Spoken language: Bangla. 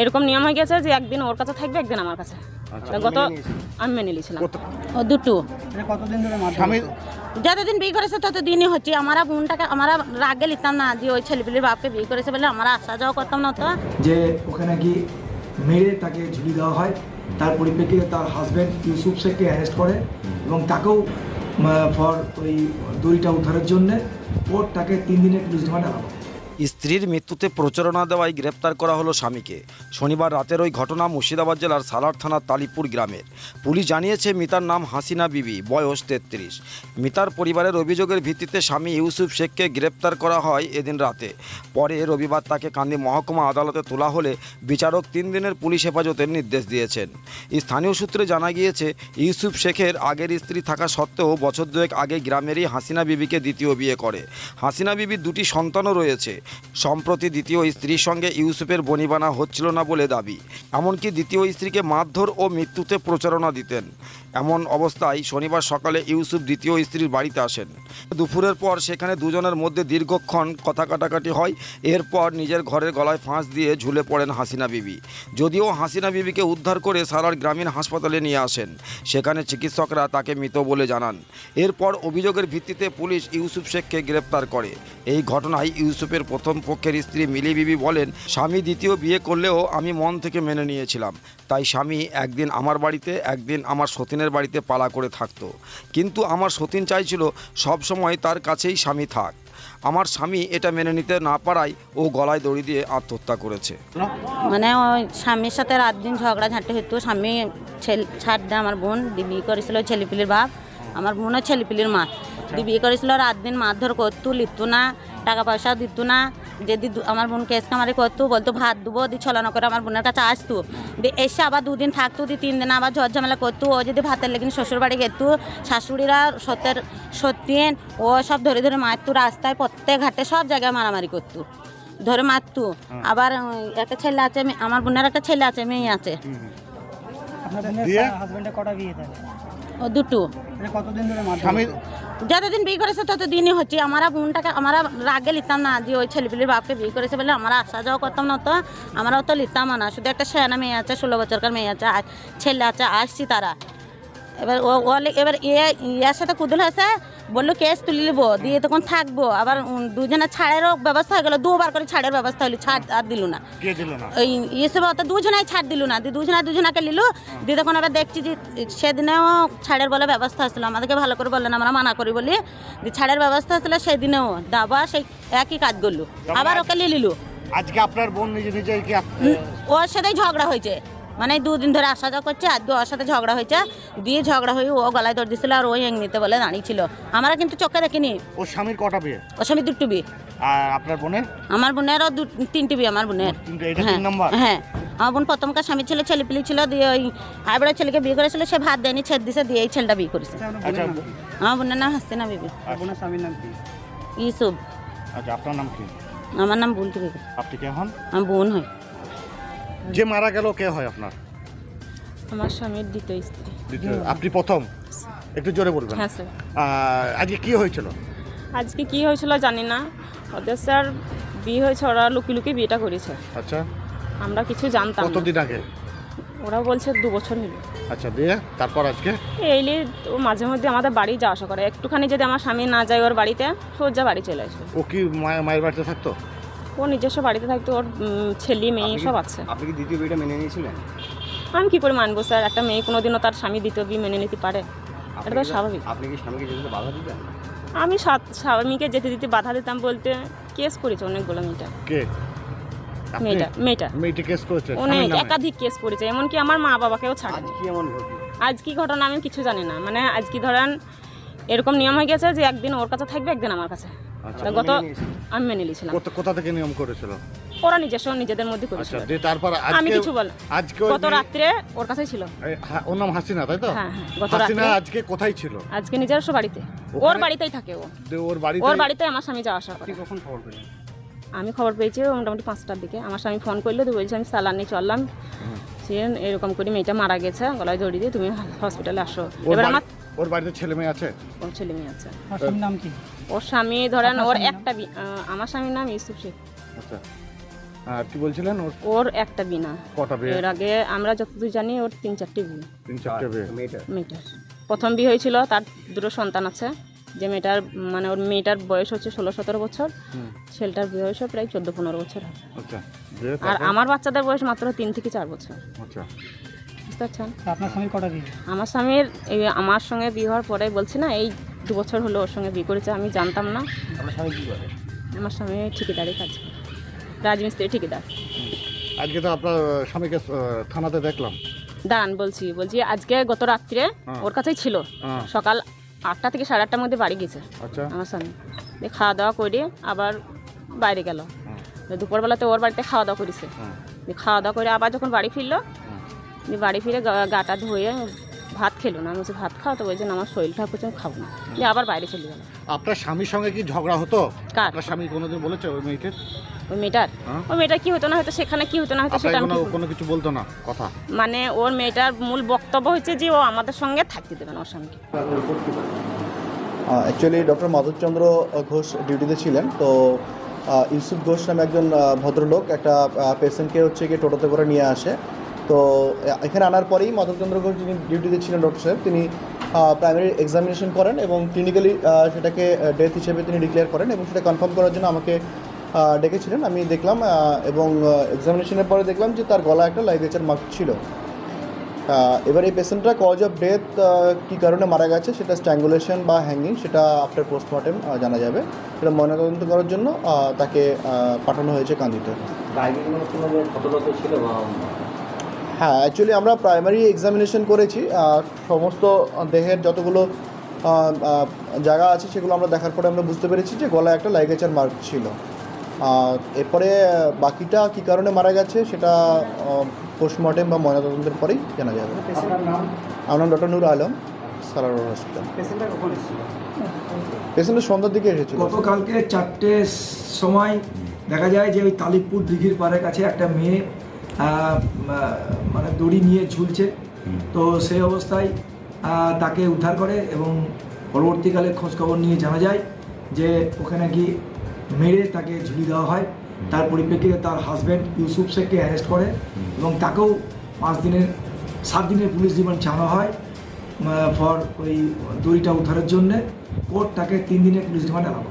এরকম নিয়ম হয়ে গেছে যে একদিন ওর কাছে থাকবে একদিন আমার কাছে। আচ্ছা, গত আমি মেনে নিয়েছিলাম। ও দুটো। যতদিন বিয়ে করেছে ততদিনই হচ্ছে। আমার বোনটাকে আমরা রাগে লিখতাম না যে ওই ছেলেপিলির বাপকে বিয়ে করেছে বলে আমরা আসা যাওয়া করতাম না তো যে ওখানে কি মেরে তাকে ঝুলি দেওয়া হয় তার পরিপ্রেক্ষিতে তার হাজব্যান্ড ইউসুফ শেখকে অ্যারেস্ট করে এবং তাকেও ফর ওই দড়িটা উদ্ধারের জন্যে কোর্ট তাকে তিন দিনের পুলিশ রিমান্ডে আনা। স্ত্রীর মৃত্যুতে প্রচারণা দেওয়ায় গ্রেপ্তার করা হলো স্বামীকে। শনিবার রাতের ওই ঘটনা মুর্শিদাবাদ জেলার সালার থানার তালিপুর গ্রামের। পুলিশ জানিয়েছে, মিতার নাম হাসিনা বিবি, বয়স তেত্রিশ। মিতার পরিবারের অভিযোগের ভিত্তিতে স্বামী ইউসুফ শেখকে গ্রেপ্তার করা হয় এদিন রাতে। পরে রবিবার তাকে কান্দি মহকুমা আদালতে তোলা হলে বিচারক তিন দিনের পুলিশ হেফাজতের নির্দেশ দিয়েছেন। স্থানীয় সূত্রে জানা গিয়েছে, ইউসুফ শেখের আগের স্ত্রী থাকা সত্ত্বেও বছর দুয়েক আগে গ্রামেরই হাসিনা বিবিকে দ্বিতীয় বিয়ে করে। হাসিনা বিবির দুটি সন্তানও রয়েছে। সম্প্রতি দ্বিতীয় স্ত্রীর সঙ্গে ইউসুফের বনিবানা হচ্ছিল না বলে দাবি। এমনকি দ্বিতীয় স্ত্রীকে মারধর ও মৃত্যুতে প্রচারণা দিতেন। এমন অবস্থায় শনিবার সকালে ইউসুফ দ্বিতীয় স্ত্রীর বাড়িতে আসেন। দুপুরের পর সেখানে দুজনের মধ্যে দীর্ঘক্ষণ কথা কাটাকাটি হয়। এরপর নিজের ঘরের গলায় ফাঁস দিয়ে ঝুলে পড়েন হাসিনা বিবি। যদিও হাসিনা বিবিকে উদ্ধার করে সারার গ্রামীণ হাসপাতালে নিয়ে আসেন, সেখানে চিকিৎসকরা তাকে মৃত বলে জানান। এরপর অভিযোগের ভিত্তিতে পুলিশ ইউসুফ শেখকে গ্রেপ্তার করে। এই ঘটনায় ইউসুফের প্রথম পক্ষের স্ত্রী মিলি বিবি বলেন, স্বামী দ্বিতীয় বিয়ে করলেও আমি মন থেকে মেনে নিয়েছিলাম। তাই স্বামী একদিন আমার বাড়িতে, একদিন আমার সতীনের বাড়িতে পালা করে থাকতো। কিন্তু আমার সতীন চাইছিল সব সময় তার কাছেই স্বামী থাক। আমার স্বামী এটা মেনে নিতে না পারায় ও গলায় দড়ি দিয়ে আত্মহত্যা করেছে। মানে ওই স্বামীর সাথে রাত দিন ঝগড়া ঝাঁটি হতো স্বামী ছেলে ছাড় দেয় আমার বোন দিবি করেছিল ছেলেপিলির বাপ। আমার বোনও ছেলেপিলির মা। দিয়ে বিয়ে করেছিল রাত দিন মারধর করতো লিখতো না টাকা পয়সা দিত না। যদি দু- আমার বোন কেস কামারি করতো বলতো ভাত দেবো দিয়ে ছলনা করে আমার বোনের কাছে আসতো। দিয়ে এসে আবার দুদিন থাকতো দি তিন দিন আবার ঝড় ঝামেলা করতো। ও যদি ভাতের লেগে শ্বশুর বাড়ি যেত শাশুড়িরা সত্যের সত্যিন ও সব ধরে ধরে মারতো রাস্তায় প্রত্যেক ঘাটে সব জায়গায় মারামারি করতো ধরে মারতো। আবার একটা ছেলে আছে আমার বোনের একটা ছেলে আছে মেয়ে আছে। ও দুটো। কতদিন ধরে যতদিন বিয়ে করেছে, ততদিনই হচ্ছে। আমরা বোনটাকে, আমরা রাগে লিতাম না যে ওই ছেলেপিলির বাপকে বিয়ে করেছে বলে আমরা আসা যাওয়া করতাম না তো। আমরা অত লিতাম না, শুধু একটা সেনা মেয়ে আছে, ষোলো বছরকার মেয়ে আছে ছেলে আছে, আসছি তারা। এবার ও ও এবার এ, ইয়ার সাথে কুদুল হয়েছে বলল কেস তুলে নেব দিয়ে তখন থাকব। আবার দুজনে ছাড়েরও ব্যবস্থা হয়ে গেলো দুবার করে ছাড়ের ব্যবস্থা হলো ছাড় আর দিল না। ওই ইসে অত দুজনাই ছাড় দিল না দিয়ে দুজনা দুজনাকে নিল দিয়ে তখন আবার দেখছি যে সেদিনেও ছাড়ের বলে ব্যবস্থা আসলো আমাদেরকে ভালো করে বললেন আমরা মানা করি বলি। দিয়ে ছাড়ের ব্যবস্থা হচ্ছিল সেদিনেও দাবা সেই একই কাজ করল। আবার ওকে নিয়ে নিল। আজকে আপনার বোন নিজে নিজে কি ওর সাথেই ঝগড়া হয়েছে। মানে দুদিন ধরে আসা যাওয়া করছে আজকে ওর সাথে ঝগড়া হয়েছে। দিয়ে ঝগড়া হয়ে ও গলায় দৌড় দিছিল আর ও এমনিতে বলে দাঁড়িয়েছিল। আমরা কিন্তু চোখে দেখিনি। ওর স্বামীর কটা বিয়ে? ওর স্বামী দুটো বিয়ে। আর আপনার বোনের? আমার বোনেরও দু তিনটি বিয়ে আমার বোনের। হ্যাঁ হ্যাঁ। আমার বোন প্রথমকার স্বামী ছিল ছেলেপিলি ছিল দিয়ে ওই আইবড়া ছেলেকে বিয়ে করেছিল সে ভাত দেয়নি ছেদ দিছে দিয়ে এই ছেলেটা বিয়ে করেছে। আচ্ছা, আচ্ছা? আমার বোনের নাম হাসিনা বিবি। আপনার বোনের স্বামীর নাম কি? ইসুফ আচ্ছা আপনার নাম কি? আমার নাম বুলটি বিবি আপনি কে হন? আমার বোন হয়। যে মারা গেল কে হয় আপনার? আমার স্বামীর দ্বিতীয় স্ত্রী। দ্বিতীয় আপনি প্রথম? একটু জোরে বলবেন। হ্যাঁ স্যার। আহ, আজকে কি হয়েছিল? আজকে কি হয়েছিল জানি না। ওদের স্যার বিয়ে হয়েছে ওরা লুকি লুকি বিয়েটা করেছে। আচ্ছা। আমরা কিছু জানতাম না। কতদিন আগে? ওরা বলছে দু বছর হলো। আচ্ছা দিয়ে তারপর আজকে? এইলে তো মাঝে মধ্যে আমাদের বাড়ি যাওয়া আসা করে। একটুখানি যদি আমার স্বামী না যায় ওর বাড়িতে সোজা বাড়ি চলে আসে ও কি মায়ের মায়ের বাড়িতে থাকতো? ও নিজস্ব বাড়িতে থাকতো ওর ছেলে মেয়ে সব আছে। আপনি কি দ্বিতীয় বিয়েটা মেনে নিয়েছিলেন? আমি কি করে মানবো স্যার? একটা মেয়ে কোনোদিনও তার স্বামী দ্বিতীয় বিয়ে মেনে নিতে পারে। এটা তো স্বাভাবিক। আপনি কি স্বামীকে যেতে বাধা দিতেন? আমি স্বামীকে যেতে দিতে বাধা দিতাম বলতে কেস করেছে অনেকগুলো মেয়েটা। কে? মেয়েটা মেয়েটা। মেয়েটি কেস করেছে অনেক একাধিক কেস করেছে এমনকি আমার মা বাবাকেও আজ ছাড়েনি কি এমন আজ কি ঘটনা আমি কিছু জানি না। মানে আজ কি ধরেন এরকম নিয়ম হয়ে গেছে যে একদিন ওর কাছে থাকবে একদিন আমার কাছে। গত আমি মেনে নিয়েছিলাম। কোথা- কোথা থেকে নিয়ম করেছিল? ওরা নিজস্ব নিজেদের মধ্যে আচ্ছা করেছিল দিয়ে তারপর আমি কিছু বল আজকে গত রাত্রে ওর কাছেই ছিল। ওর নাম হাসিনা তাই তো? হ্যাঁ গত রাত্রে আজকে কোথায় ছিল? আজকে নিজস্ব বাড়িতে। ওর বাড়িতেই থাকে ও। ওর বাড়িতে ওর বাড়িতে আমার স্বামী যাওয়া আসা করে। কখন খবর পেলেন আমি খবর পেয়েছি মোটামুটি পাঁচটার দিকে। আমার স্বামী ফোন করল তো বলছি আমি সালান নিয়ে চললাম। সে এরকম করে মেয়েটা মারা গেছে গলায় জড়িয়ে দিয়ে। তুমি হসপিটালে আসো। এবার আমার ওর বাড়িতে ছেলে মেয়ে আছে? ওর ছেলে মেয়ে আছে। স্বামীর নাম কি? ওর স্বামী ধরেন ওর একটা বি- আহ, আমার স্বামীর নাম ইউসুফ শেখ। আচ্ছা। আর কি বলছিলেন? ওর ওর একটা বিনা। কটা বিয়ে? এর আগে আমরা যতদূর জানি ওর তিন চারটে বিয়ে তিন চারটে বিয়ে? মেয়েটা মেয়েটার? প্রথম বিয়ে হয়েছিল তার দুটো সন্তান আছে যে মেয়েটার মানে ওর মেয়েটার বয়স হচ্ছে ষোলো সতেরো বছর। হুম। ছেলেটার বিয়ে হয়েছে প্রায় চোদ্দ পনেরো বছর হবে। আচ্ছা আর তারপর? আমার বাচ্চাদের বয়স মাত্র তিন থেকে চার বছর। আচ্ছা। বুঝতে পারছেন? আপনার স্বামীর কটা বিয়ে? আমার স্বামীর এই আমার সঙ্গে বিয়ে হওয়ার পরে বলছি না এই দু বছর হলো ওর সঙ্গে বিয়ে করেছে আমি জানতাম না। আপনার স্বামী কি করে? আমার স্বামী ঠিকাদারি কাজ করে। রাজমিস্ত্রি ঠিকাদার। আজকে তো আপনার স্বামীকে আহ, থানাতে দেখলাম। দাঁড়ান বলছি বলছি আজকে গত রাত্রে হ্যাঁ। ওর কাছেই ছিল। হ্যাঁ। সকাল আটটা থেকে সাড়ে আটটার মধ্যে বাড়ি গেছে আচ্ছা। আমার স্বামী। দিয়ে খাওয়া দাওয়া করে আবার বাইরে গেল। হুম। দিয়ে দুপুরবেলাতে ওর বাড়িতে খাওয়া দাওয়া করেছে। হুম। দিয়ে খাওয়া দাওয়া করে আবার যখন বাড়ি ফিরলো বাড়ি ফিরে গা- গাটা ধুয়ে ভাত খেলো না। আমি বলছি ভাত খাও? তো বলছে না আমার শরীরটা আমি খাব না। দিয়ে আবার বাইরে চলে গেল। আপনার স্বামীর সঙ্গে কি ঝগড়া হতো? কার? আপনার স্বামী কোনোদিন বলেছে ওই মেয়েটির? ওই মেয়েটার? হ্যাঁ। ওই মেয়েটার কি হতো না হয়তো সেখানে কি হতো না হতো সেটা কোনো কিছু বলতো না? কথা? মানে ওর মেয়েটার মূল বক্তব্য হচ্ছে যে ও আমাদের সঙ্গে থাকতে দেবে না ওর স্বামীকে। অ্যাকচুয়ালি ডক্টর মাধবচন্দ্র ঘোষ ডিউটিতে ছিলেন তো ইউসুফ ঘোষ নামে একজন ভদ্রলোক একটা পেশেন্টকে হচ্ছে গিয়ে টোটোতে করে নিয়ে আসে। তো এখানে আনার পরেই মাধবচন্দ্র ঘোষ যিনি ডিউটিতে ছিলেন ডক্টর সাহেব, তিনি প্রাইমারি এক্সামিনেশন করেন এবং ক্লিনিক্যালি সেটাকে ডেথ হিসেবে তিনি ডিক্লেয়ার করেন এবং সেটা কনফার্ম করার জন্য আমাকে ডেকেছিলেন। আমি দেখলাম এবং এক্সামিনেশনের পরে দেখলাম যে তার গলা একটা লাইগেচার মার্ক ছিল। এবার এই পেশেন্টটা কজ অফ ডেথ কী কারণে মারা গেছে, সেটা স্ট্যাঙ্গুলেশন বা হ্যাঙ্গিং সেটা আফটার পোস্টমর্টেম জানা যাবে। সেটা ময়নাতদন্ত করার জন্য তাকে পাঠানো হয়েছে কান্দিতে। হ্যাঁ অ্যাকচুয়ালি আমরা প্রাইমারি এক্সামিনেশন করেছি সমস্ত দেহের যতগুলো জায়গা আছে সেগুলো আমরা দেখার পরে আমরা বুঝতে পেরেছি যে গলায় একটা লাইগেচার মার্ক ছিল। এরপরে বাকিটা কী কারণে মারা গেছে সেটা পোস্টমর্টেম বা ময়নাতদন্তের পরেই জানা যাবে। আমার নাম ডক্টর নুর আলম সালার হসপিটাল পেশেন্টটা পেশেন্টের সন্ধ্যার দিকে এসেছিল। গতকালকে চারটে সময় দেখা যায় যে ওই তালিপুর দিঘির পাড়ের কাছে একটা মেয়ে মানে দড়ি নিয়ে ঝুলছে। তো সেই অবস্থায় তাকে উদ্ধার করে এবং পরবর্তীকালে খোঁজখবর নিয়ে জানা যায় যে ওখানে নাকি মেরে তাকে ঝুলি দেওয়া হয়। তার পরিপ্রেক্ষিতে তার হাজব্যান্ড ইউসুফ শেখকে অ্যারেস্ট করে এবং তাকেও পাঁচ দিনের সাত দিনের পুলিশ রিমান্ড চাওয়া হয় ফর ওই দড়িটা উদ্ধারের জন্যে। কোর্ট তাকে তিন দিনের পুলিশ রিমান্ড আলাদা